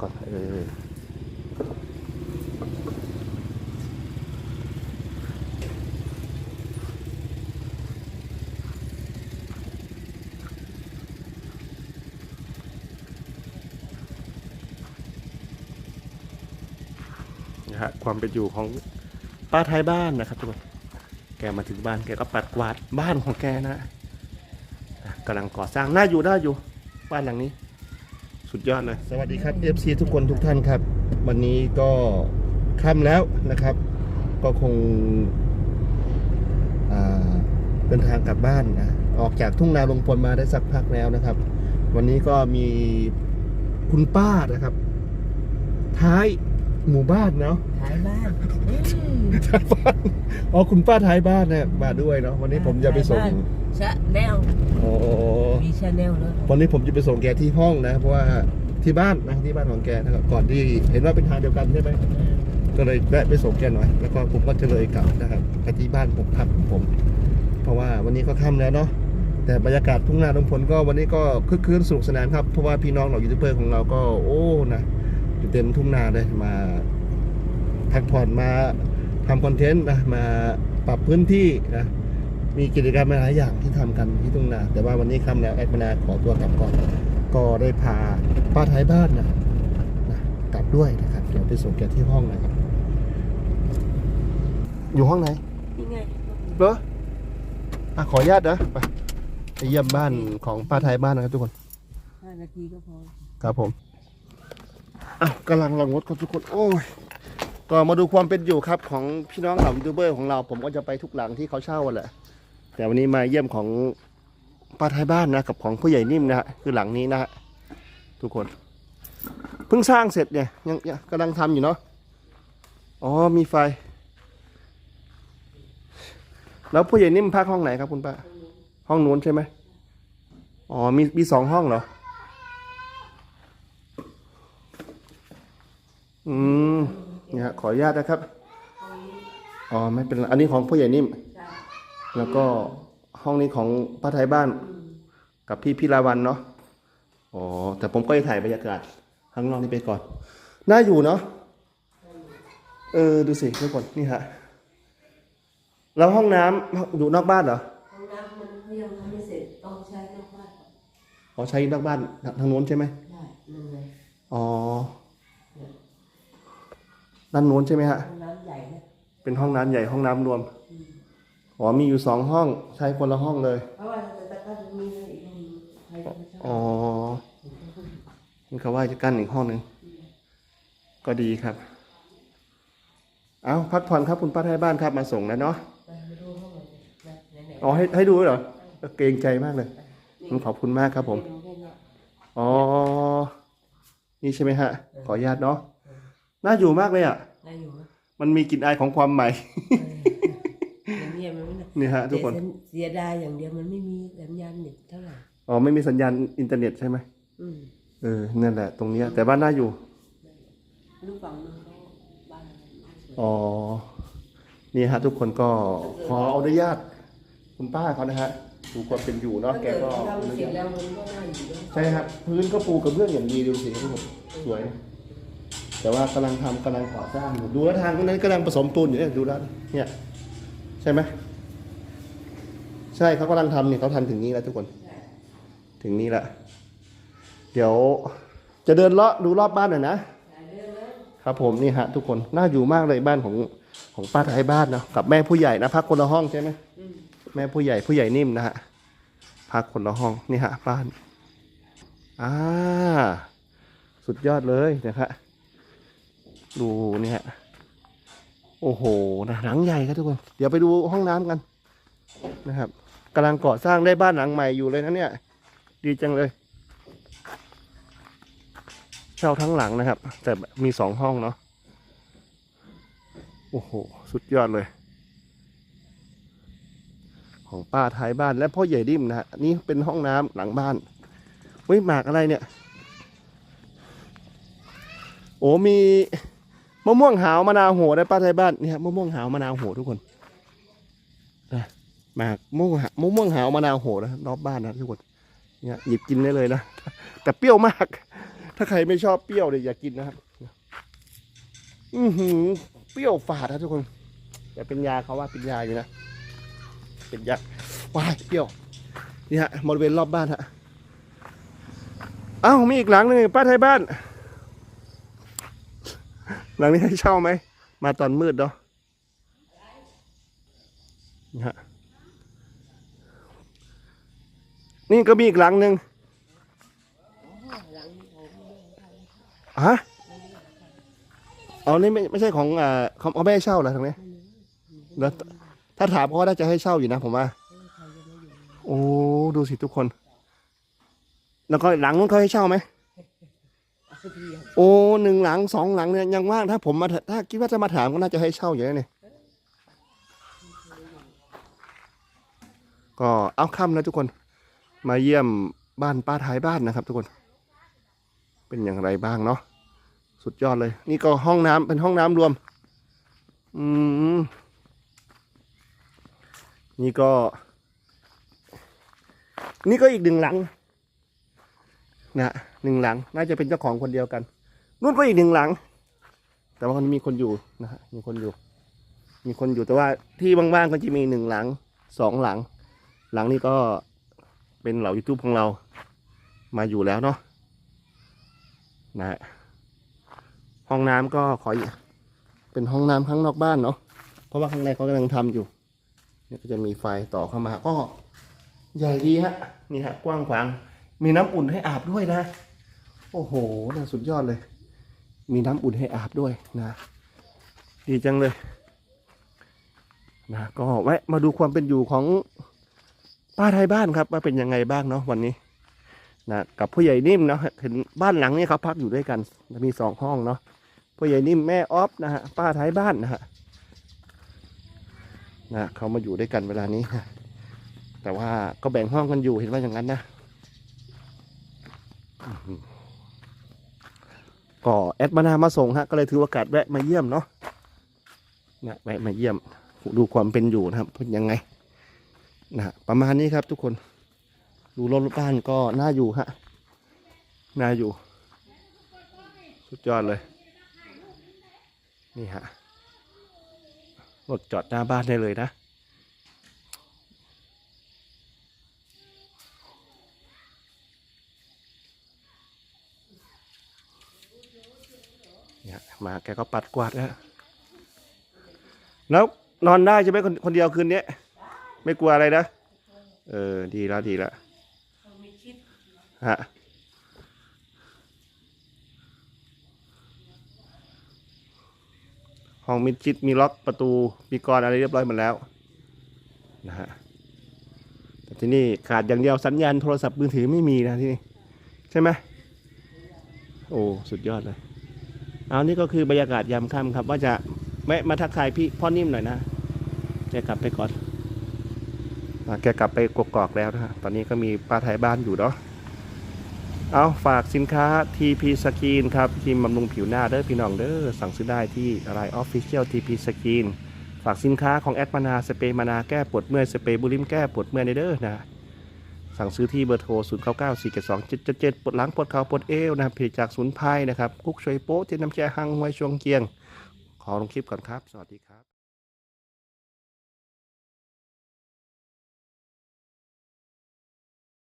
ก่อน เออ นะฮะ ความเป็นอยู่ของป้าไทยบ้านนะครับทุกคน แกมาถึงบ้านแกก็ปัดกวาดบ้านของแกนะกำลังก่อสร้างน่าอยู่น่าอยู่ บ้านหลังนี้ สุดยอดเลย สวัสดีครับ FC ทุกคนทุกท่านครับ วันนี้ก็ค่ำแล้วนะครับ ก็คงอ่าเดินทางกลับบ้านนะออกจากทุ่งนาลงพลมาได้สักพักแล้วนะครับ วันนี้ก็มีคุณป้านะครับ ท้ายหมู่บ้านเนาะขายบ้านอืมท้ายบ้านอ๋อคุณป้าท้ายบ้านเนี่ยมาด้วยเนาะวันนี้ผมจะไปส่งขายบ้าน ชาแนลโอ้มีชาแนลแล้ววันนี้ผมจะไปส่งแกที่ห้องนะ เพราะว่าที่บ้านนะที่บ้านของแกนะครับก่อนที่เห็นว่าเป็นทางเดียวกันใช่ไหมก็เลยแวะไปส่งแกหน่อย แล้วก็ผมก็จะเลยกลับนะครับไปที่บ้านผมพักของผม เพราะว่าวันนี้ก็ค่ำแล้วเนาะแต่บรรยากาศทุ่งนาลงพลก็วันนี้ก็คึกคืนสนุกสนานครับเพราะว่าพี่น้องเรายูทูบเบอร์ของเราก็โอ้นะอยู่เต็มทุ่งนาเลยมาพักผ่อนมาทำคอนเทนต์นะมาปรับพื้นที่นะ มีกิจกรรมหลายอย่างที่ทำกันที่ทุ่งนา แต่ว่าวันนี้ค่ำแล้วแอดมินาขอตัวกลับก่อน ก็ได้พาป้าท้ายบ้านนะนะกลับด้วยนะครับเดี๋ยวไปส่งแกที่ห้องนะครับ อยู่ห้องไหนนี่ไงเหรออะขออนุญาตนะไปไปเยี่ยมบ้านของป้าท้ายบ้านนะครับทุกคนห้านาทีก็พอครับผมอ้าวกำลังลังรถครับทุกคนโอ้ยก็มาดูความเป็นอยู่ครับของพี่น้องเหล่ายูทูบเบอร์ของเรา ผมก็จะไปทุกหลังที่เขาเช่าแหละ แต่วันนี้มาเยี่ยมของป้าท้ายบ้านนะกับของผู้ใหญ่นิ่มนะฮะคือหลังนี้นะฮะทุกคน เพิ่งสร้างเสร็จเนี่ยยังยังกำลังทำอยู่เนาะอ๋อมีไฟ แล้วผู้ใหญ่นิ่มพักห้องไหนครับคุณป้าห้องนู้นใช่ไหมอ๋อมีมีสองห้องเหรออืมเนี่ยขออนุญาตนะครับ อ๋อ ไม่เป็นไร อันนี้ของผู้ใหญ่นิ่ม แล้วก็ห้องนี้ของป้าไทยบ้านกับพี่พิลาวันเนาะอ๋อแต่ผมก็จะถ่ายบรรยากาศข้างนอกนี่ไปก่อน น่าอยู่เนาะเออดูสิทุกคนนี่ฮะแล้วห้องน้ำอยู่นอกบ้านเหรอห้องน้ำมันยังไม่เสร็จต้องใช้นอกบ้านอ๋อใช้นอกบ้านทางโน้นใช่ไหมได้นั่นเลยอ๋อด้านโน้นใช่ไหมฮะห้องน้ำใหญ่นะเป็นห้องน้ำใหญ่ห้องน้ำรวม อ๋อมีอยู่สองห้องใช้คนละห้องเลย เพราะว่าแต่ก็จะมีอีกห้องนึงใครจะไม่ชอบอ๋อนี่เขาว่าจะกั้นอีกห้องหนึ่งก็ดีครับ เอาพักผ่อนครับคุณป้าไทยบ้านครับมาส่งแล้วเนาะไปไปดูห้องหน่อยนะไหนๆอ๋อให้ให้ดูด้วยเหรอเออเกรงใจมากเลยผมขอบคุณมากครับผม ดูแค่เนี้ย อ๋อ นี่ใช่ไหมฮะ ขออนุญาตเนาะ น่าอยู่มากเลยอะ ได้อยู่ไหมมันมีกลิ่นอายของความใหม่ เอออย่างเงี้ยมั นไม่น่านี่ฮะ ทุกคน แต่เสียดายอย่างเดียวมันไม่มีสัญญาณเน็ตเท่าไหร่ อ๋อ ไม่มีสัญญาณอินเทอร์เน็ตใช่ไหมอืมเออนั่นแหละ ตรงเนี้ยแต่บ้านน่าอยู่ ลูกฝั่งนึงเขาบ้านอะไรไม่สวยอ๋อ นี่ฮะ ทุกคนก็ขออนุญาตคุณป้าเขานะฮะดูความเป็นอยู่เนาะถ้าแกเกิดก็ทำเสร็จแล้วมันก็น่าอยู่ด้วยใช่ครับพื้นก็ปูกระเบื้องอย่างดีดูสิทุกคนสวย แต่ว่ากำลังทำกำลังก่อสร้างอยู่ดูแล้วทางตรงนั้นกำลังผสมปูนอยู่เนี่ยดูแล้วเนี่ยใช่ไหม ใช่เขากำลังทำเนี่ยเขาทำถึงนี้แล้วทุกคน ถึงนี้ละ เดี๋ยวจะเดินเลาะดูรอบบ้านหน่อยนะครับผมนี่ฮะทุกคนน่าอยู่มากเลยบ้านของของป้าไทยบ้านนะกับแม่ผู้ใหญ่นะพักคนละห้องใช่ไหมอืมแม่ผู้ใหญ่ผู้ใหญ่นิ่มนะฮะพักคนละห้องนี่ฮะบ้านอ่าสุดยอดเลยนะครับดูนี่ฮะโอ้โหนะหลังใหญ่ครับทุกคน เดี๋ยวไปดูห้องน้ำกัน นะครับกำลังก่อสร้างได้บ้านหลังใหม่อยู่เลยนะเนี่ย ดีจังเลยเช่าทั้งหลังนะครับ แต่มีสองห้องเนาะโอ้โห สุดยอดเลย ของป้าท้ายบ้านและพ่อใหญ่ดิมนะฮะนี่เป็นห้องน้ำหลังบ้านเฮ้ยหมากอะไรเนี่ย โอ้มีมะม่วงหาวมะนาวโหได้ป้าท้ายบ้านนี่ฮะมะม่วงหาวมะนาวโหทุกคน หมากมะม่วงมะม่วงหาวมะนาวโหนะรอบบ้านนะทุกคนเนี่ยหยิบกินได้เลยนะแต่เปรี้ยวมาก ถ้าใครไม่ชอบเปรี้ยวเนี่ยอย่ากินนะครับอือหือเปรี้ยวฝาดนะทุกคนแต่เป็นยาเขาว่าเป็นยาอยู่นะเป็นยาว้ายเปรี้ยวนี่ฮะบริเวณรอบบ้านฮะเอ้ามีอีกหลังหนึ่งป้าไทยบ้าน หลังนี้ให้เช่าไหมมาตอนมืดเนาะนี่ฮะ นี่ก็มีอีกหลังหนึ่งฮะเอานี่ไม่ไม่ใช่ของอ่าเขาเขาไม่ให้เช่าเหรอทางนี้แล้วถ้าถามเขาก็น่าจะให้เช่าอยู่นะผมว่า โอ้ดูสิทุกคน แล้วก็หลังนู้นเขาให้เช่าไหมโอ้หนึ่งหลังสองหลังเนี่ยยังว่างถ้าผมมาถ้าคิดว่าจะมาถามก็น่าจะให้เช่าอยู่แล้วเนี่ยก็เอาค่ำแล้วทุกคน มาเยี่ยมบ้านป้าท้ายบ้านนะครับ ทุกคน เป็นอย่างไรบ้างเนาะสุดยอดเลย นี่ก็ห้องน้ำเป็นห้องน้ำรวม อืมนี่ก็ นี่ก็อีกหนึ่งหลังนะหนึ่งหลัง น่าจะเป็นเจ้าของคนเดียวกันนู่นก็อีกหนึ่งหลัง แต่ว่ามันมีคนอยู่นะฮะมีคนอยู่ มีคนอยู่แต่ว่าที่ว่างๆก็จะมีหนึ่งหลังสองหลัง หลังนี้ก็ เป็นเหล่า YouTube ของเรา มาอยู่แล้วเนาะนะฮะห้องน้ำก็ขอเป็นห้องน้ำข้างนอกบ้านเนาะเพราะว่าข้างในเขากำลังทำอยู่เนี่ยก็จะมีไฟต่อเข้ามาก็ใหญ่ดีฮะนี่ฮะกว้างขวาง มีน้ำอุ่นให้อาบด้วยนะ โอ้โหน่าสุดยอดเลย มีน้ำอุ่นให้อาบด้วยนะ ดีจังเลยนะก็แวะมาดูความเป็นอยู่ของ ป้าไทยบ้านครับว่าเป็นยังไงบ้างเนาะวันนี้นะกับผู้ใหญ่นิ่มเนาะเห็นบ้านหลังนี้เขาพักอยู่ด้วยกันมีสองห้องเนาะผู้ใหญ่นิ่มแม่ออฟนะฮะป้าไทยบ้านนะฮะนะเขามาอยู่ด้วยกันเวลานี้นะแต่ว่าก็แบ่งห้องกันอยู่เห็นว่าอย่างนั้นนะอื้อหือก็แอดมานามาส่งฮะก็เลยถือโอกาสแวะมาเยี่ยมเนาะนะแวะมาเยี่ยมดูความเป็นอยู่นะครับเป็นยังไง นะประมาณนี้ครับทุกคนดูรถรถบ้านก็น่าอยู่ฮะน่าอยู่ สุดยอดเลย นี่ฮะรถจอดหน้าบ้านได้เลยนะ เนี่ยมาแกก็ปัดกวาดนะแล้วนอนได้ใช่ไหมคนคนเดียวคืนนี้ ไม่กลัวอะไรนะ เออ ดีแล้วดีแล้วฮะห้องมิดชิดมีล็อกประตูมีกรอะไรเรียบร้อยหมดแล้วนะฮะแต่ที่นี่ขาดอย่างเดียวสัญญาณโทรศัพท์มือถือไม่มีนะที่นี่ใช่ไหมโอ้สุดยอดเลย เอานี่ก็คือบรรยากาศยามค่ำครับ ว่าจะแวะมาทักทายพี่พ่อนิ่มหน่อยนะแกกลับไปก่อน แกกลับไปกกอกแล้วนะฮะตอนนี้ก็มีป้าไทยบ้านอยู่เนาะเอาฝากสินค้า TP Skin ครับครีมบำรุงผิวหน้าเด้อพี่น้องเด้อสั่งซื้อได้ที่อะไร Official TP Skin ฝากสินค้าของแอดมานาสเปรย์มานาแก้ปวดเมื่อยสเปรย์บุลิมแก้ปวดเมื่อยในเด้อนะ สั่งซื้อที่เบอร์โทร 0 9 9 4 7 2 7 7 7 ปวดหลังปวดเข่าปวดเอวนะผลิตจากศูนย์ไพรนะครับกุ๊กช่วยโป๊ะเจนน้ำแช่หังไว้ช่วงเกียง ขอลงคลิปก่อนครับ สวัสดีครับ